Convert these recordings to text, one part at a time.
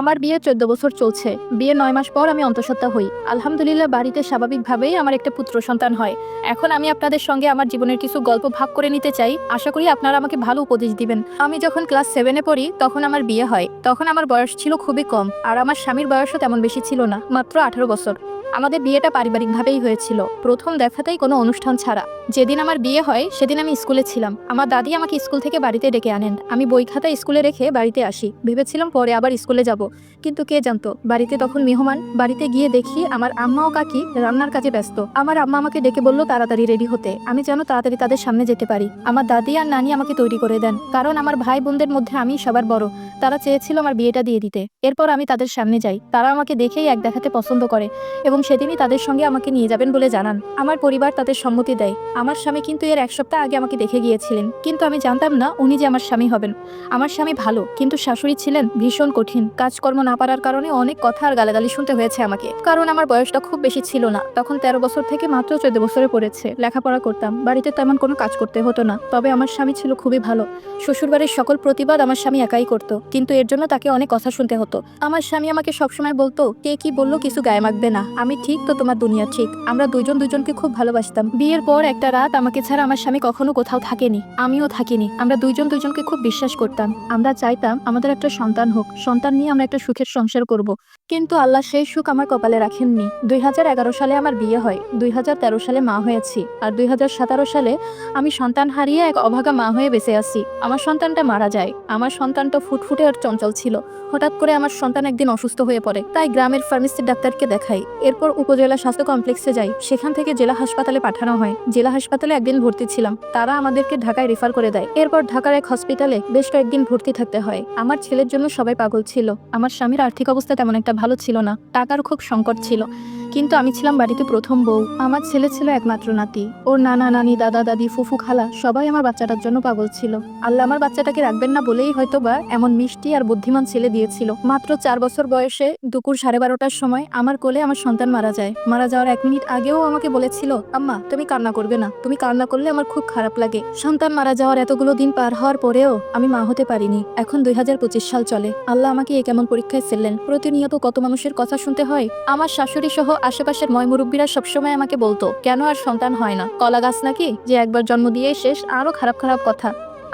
আমার বিয়ে চোদ্দ বছর চলছে। বিয়ে নয় মাস পর আমি অন্তঃসত্ত্বা হই। আলহামদুলিল্লাহ, বাড়িতে স্বাভাবিকভাবেই আমার একটা পুত্র সন্তান হয়। এখন আমি আপনাদের সঙ্গে আমার জীবনের কিছু গল্প ভাগ করে নিতে চাই। আশা করি আপনারা আমাকে ভালো উপদেশ দিবেন। আমি যখন ক্লাস সেভেনে পড়ি, তখন আমার বিয়ে হয়। তখন আমার বয়স ছিল খুবই কম, আর আমার স্বামীর বয়সও তেমন বেশি ছিল না, মাত্র আঠারো বছর। আমাদের বিয়েটা পারিবারিকভাবেই হয়েছিল। প্রথম দেখাতেই কোনো অনুষ্ঠান ছাড়া। যেদিন আমার বিয়ে হয়, সেদিন আমি স্কুলে ছিলাম। আমার দাদি আমাকে স্কুল থেকে বাড়িতে ডেকে আনেন। আমি বই খাতা স্কুলে রেখে বাড়িতে আসি। ভেবেছিলাম পরে আবার স্কুলে যাব। কিন্তু কে জানতো, বাড়িতে তখন মেহমান, বাড়িতে গিয়ে দেখি আমার আম্মা ও কাকি রান্নার কাজে ব্যস্ত। আমার আম্মা আমাকে ডেকে বলল, তাড়াতাড়ি রেডি হতে। আমি যেন তাড়াতাড়ি তাদের সামনে যেতে পারি। আমার দাদি আর নানি আমাকে তৈরি করে দেন। কারণ আমার ভাই বোনদের মধ্যে আমি সবার বড়। তারা চেয়েছিল আমার বিয়েটা দিয়ে দিতে। এরপর আমি তাদের সামনে যাই। তারা আমাকে দেখেই এক দেখাতে পছন্দ করে এবং সেদিনই তাদের সঙ্গে আমাকে নিয়ে যাবেন বলে জানান। আমার পরিবার তাদের সম্মতি দেয়। আমার স্বামী কিন্তু এর এক সপ্তাহ আগে আমাকে দেখে গিয়েছিলেন। কিন্তু আমি জানতাম না উনি যে আমার স্বামী হবেন। আমার স্বামী ভালো, কিন্তু শাশুড়ি ছিলেন ভীষণ কঠিন। কাজকর্ম না পারার কারণে অনেক কথা আর গালাগালি শুনতে হয়েছে আমাকে। কারণ আমার বয়সটা খুব বেশি ছিল না। তখন তেরো বছর থেকে মাত্র চোদ্দ বছরে পড়েছে। লেখাপড়া করতাম। বাড়িতে তেমন কোনো কাজ করতে হতো না। তবে আমার স্বামী ছিল খুবই ভালো। শ্বশুরবাড়ির সকল প্রতিবাদ আমার স্বামী একাই করত। কিন্তু এর জন্য তাকে অনেক কথা শুনতে হতো। আমার স্বামী আমাকে সবসময় বলতো, কে কি বলল কিছু গায়ে মাখবে না। আমি ঠিক তো তোমার দুনিয়া ঠিক। আমরা দুজন দুজনকে খুব ভালোবাসতাম। বিয়ের পর একটা রাত আমাকে ছাড়া আমার স্বামী কখনো কোথাও থাকেনি। আমিও থাকিনি। আমরা দুইজন দুজনকে খুব বিশ্বাস করতাম। আমরা চাইতাম আমাদের একটা সন্তান হোক। সন্তান নিয়ে আমরা একটা সুখের সংসার করব। কিন্তু আল্লাহ সেই সুখ আমার কপালে রাখেননি। দুই হাজার এগারো সালে আমার বিয়ে হয়, দুই হাজার তেরো সালে মা হয়েছি, আর দুই হাজার সতেরো সালে আমি সন্তান হারিয়ে এক অভাগা মা হয়ে বেঁচে আছি। আমার সন্তানটা মারা যায়। আমার সন্তানটা ফুটফুটে আর চঞ্চল ছিল। হঠাৎ করে আমার সন্তান একদিন অসুস্থ হয়ে পড়ে। তাই গ্রামের ফার্মেসির ডাক্তারকে দেখাই। এরপর উপজেলা স্বাস্থ্য কমপ্লেক্সে যাই। সেখান থেকে জেলা হাসপাতালে পাঠানো হয়। জেলা হাসপাতালে একদিন ভর্তি ছিলাম। তারা আমাদেরকে ঢাকায় রেফার করে দেয়। এরপর ঢাকার এক হসপিটালে বেশ কয়েকদিন ভর্তি থাকতে হয়। আমার ছেলের জন্য সবাই পাগল ছিল। আমার স্বামীর আর্থিক অবস্থা তেমন একটা ভালো ছিল না টাকার খুব সংকট ছিল। কিন্তু আমি ছিলাম বাড়িতে প্রথম বউ। আমার ছেলে ছিল একমাত্র নাতি। ওর নানা, নানি, দাদা, দাদি, ফুফু, খালা সবাই আমার বাচ্চাটার জন্য পাগল ছিল। আল্লাহ আমার বাচ্চাটাকে রাখবেন না বলেই হয়তো বা এমন মিষ্টি আর বুদ্ধিমান ছেলে দিয়েছিল। মাত্র চার বছর বয়সে দুপুর সাড়ে বারোটার সময় আমার কোলে আমার সন্তান মারা যায়। মারা যাওয়ার এক মিনিট আগেও আমাকে বলেছিল, আম্মা, তুমি কান্না করবে না। তুমি কান্না করলে আমার খুব খারাপ লাগে। সন্তান মারা যাওয়ার এতগুলো দিন পার হওয়ার পরেও আমি মা হতে পারিনি। এখন দুই হাজার পঁচিশ সাল চলে। আল্লাহ আমাকে এ কেমন পরীক্ষায় ফেললেন। প্রতিনিয়ত কত মানুষের কথা শুনতে হয়? আমার শাশুড়ি সহ আশেপাশের ময় মুরব্বীরা সবসময় আমাকে বলতো, কেন আর সন্তান হয় না? কলা গাছ নাকি? যে একবার জন্ম দিয়ে শেষ, আরও খারাপ খারাপ কথা।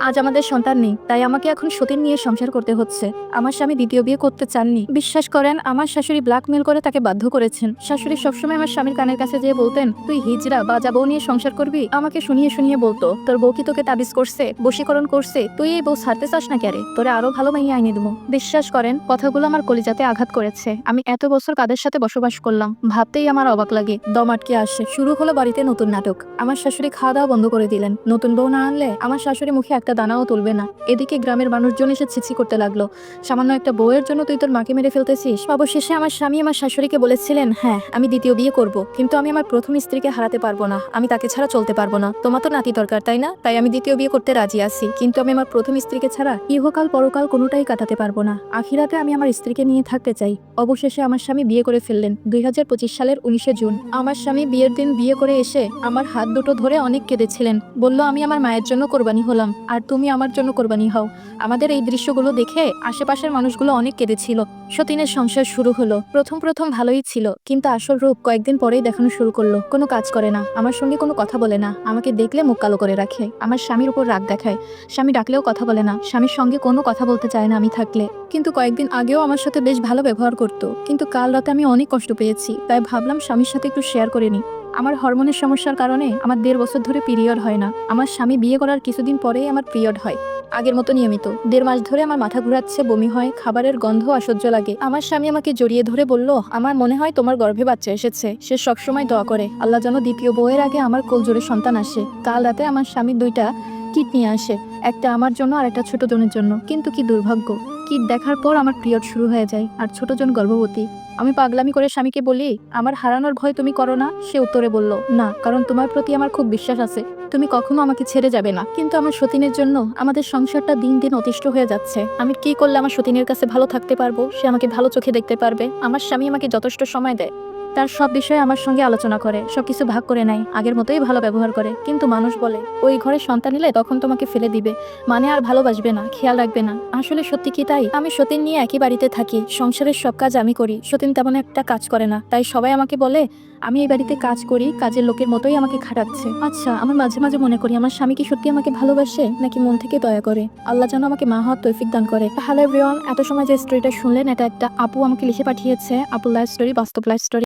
আজ আমাদের সন্তান নেই, তাই আমাকে এখন সতীন নিয়ে সংসার করতে হচ্ছে। আমার স্বামী দ্বিতীয় বিয়ে করতে চাননি। বিশ্বাস করেন, আমার শাশুড়ি ব্ল্যাকমেল করে তাকে বাধ্য করেছেন। শাশুড়ি সবসময় আমার স্বামীর কানের কাছে যেয়ে বলতেন, তুই হিজরা বা যা বউ নিয়ে সংসার করবি? আমাকে শুনিয়ে শুনিয়ে বলতো, তোর বউ কি তোকে তাবিজ করছে, বশীকরণ করছে? তুই এই বউ ছাড়তে চাস না ক্যারে তোরে আরও ভালো মাইয়া আইনে দেবো। বিশ্বাস করেন, কথাগুলো আমার কলিজাতে আঘাত করেছে। আমি এত বছর কাদের সাথে বসবাস করলাম, ভাবতেই আমার অবাক লাগে। দম আটকে আসে। শুরু হলো বাড়িতে নতুন নাটক। আমার শাশুড়ি খাওয়া দাওয়া বন্ধ করে দিলেন। নতুন বউ না আনলে আমার শাশুড়ি মুখে একটা দানাও তুলবে না। এদিকে গ্রামের মানুষজন এসে ছিছি করতে লাগল। সামান্য একটা বউয়ের জন্য তুই তোর মাকে মেরে ফেলতেছিস? অবশেষে আমার স্বামী আমার শাশুড়িকে বলেছিলেন হ্যাঁ আমি দ্বিতীয় বিয়ে করব। কিন্তু আমি আমার প্রথম স্ত্রীকে হারাতে পারব না। আমি তাকে ছাড়া চলতে পারব না। তোমার তো নাতি দরকার, তাই না? তাই আমি দ্বিতীয় বিয়ে করতে রাজি আছি। কিন্তু আমি আমার প্রথম স্ত্রীকে ছাড়া ইহকাল পরকাল কোনোটাই কাটাতে পারব না। আখিরাতে আমি আমার স্ত্রীকে নিয়ে থাকতে চাই। অবশেষে আমার স্বামী বিয়ে করে ফেললেন দুই হাজার পঁচিশ সালের উনিশে জুন। আমার স্বামী বিয়ের দিন বিয়ে করে এসে আমার হাত দুটো ধরে অনেক কেঁদেছিলেন। বলল, আমি আমার মায়ের জন্য কোরবানি হলাম। আর তুমি আমার জন্য কোরবানি হও। আমাদের এই দৃশ্যগুলো দেখে আশেপাশের মানুষগুলো অনেক কেঁদেছিল। সতীনের সংসার শুরু হলো। প্রথম প্রথম ভালোই ছিল, কিন্তু আসল রূপ কয়েকদিন পরেই দেখানো শুরু করল। কোনো কাজ করে না। আমার সঙ্গে কোনো কথা বলে না। আমাকে দেখলে মুখ কালো করে রাখে। আমার স্বামীর উপর রাগ দেখায়। স্বামী ডাকলেও কথা বলে না। স্বামীর সঙ্গে কোনো কথা বলতে চায় না আমি থাকলে। কিন্তু কয়েকদিন আগেও আমার সাথে বেশ ভালো ব্যবহার করতো। কিন্তু কাল রাতে আমি অনেক কষ্ট পেয়েছি, তাই ভাবলাম স্বামীর সাথে একটু শেয়ার করে নিই। আমার হরমোনের সমস্যার কারণে আমার দেড় বছর ধরে পিরিয়ড হয় না। আমার স্বামী বিয়ে করার কিছুদিন পরেই আমার পিরিয়ড হয়। আগের মতো নিয়মিত। দেড় মাস ধরে আমার মাথা ঘোরাচ্ছে, বমি হয়, খাবারের গন্ধ অসহ্য লাগে। আমার স্বামী আমাকে জড়িয়ে ধরে বলল, আমার মনে হয় তোমার গর্ভে বাচ্চা এসেছে। সে সবসময় দোয়া করে। আল্লাহ যেন দ্বিতীয় বউয়ের আগে আমার কোল জোরে সন্তান আসে। কাল রাতে আমার স্বামীর দুইটা কিট নিয়ে আসে, একটা আমার জন্য আর একটা ছোট জনের জন্য। কিন্তু কি দুর্ভাগ্য। কিট দেখার পর আমার পিরিয়ড শুরু হয়ে যায়, আর ছোট জন গর্ভবতী। আমি পাগলামি করে স্বামীকে বলি, আমার হারানোর ভয় তুমি করো না। সে উত্তরে বলল, না, কারণ তোমার প্রতি আমার খুব বিশ্বাস আছে। তুমি কখনো আমাকে ছেড়ে যাবে না। কিন্তু আমার সতীনের জন্য আমাদের সংসারটা দিন দিন অতিষ্ঠ হয়ে যাচ্ছে। আমি কি করলে আমার সতীনের কাছে ভালো থাকতে পারব? সে আমাকে ভালো চোখে দেখতে পারবে। আমার স্বামী আমাকে যথেষ্ট সময় দেয়। তার সব বিষয়ে আমার সঙ্গে আলোচনা করে, সবকিছু ভাগ করে নেয়, আগের মতোই ভালো ব্যবহার করে। কিন্তু মানুষ বলে, ওই ঘরে সন্তান এলে তখন তোমাকে ফেলে দিবে। মানে আর ভালোবাসবে না, খেয়াল রাখবে না। আসলে সত্যি কি তাই? আমি সতীন নিয়ে একই বাড়িতে থাকি, সংসারের সব কাজ আমি করি। সতীন তেমন একটা কাজ করে না, তাই সবাই আমাকে বলে, আমি এই বাড়িতে কাজ করি, কাজের লোকের মতোই আমাকে খাটাচ্ছে। আচ্ছা আমার মাঝে মাঝে মনে করি, আমার স্বামী কি সত্যি আমাকে ভালোবাসে, নাকি মন থেকে দয়া করে? আল্লাহ যেন আমাকে মা হওয়ার তৌফিক দান করে। হ্যালো এভরিওয়ান, এত সময় যে স্টোরিটা শুনলেন, এটা একটা আপু আমাকে লিখে পাঠিয়েছে আপুর লাইফ স্টোরি বাস্তব লাইফ স্টোরি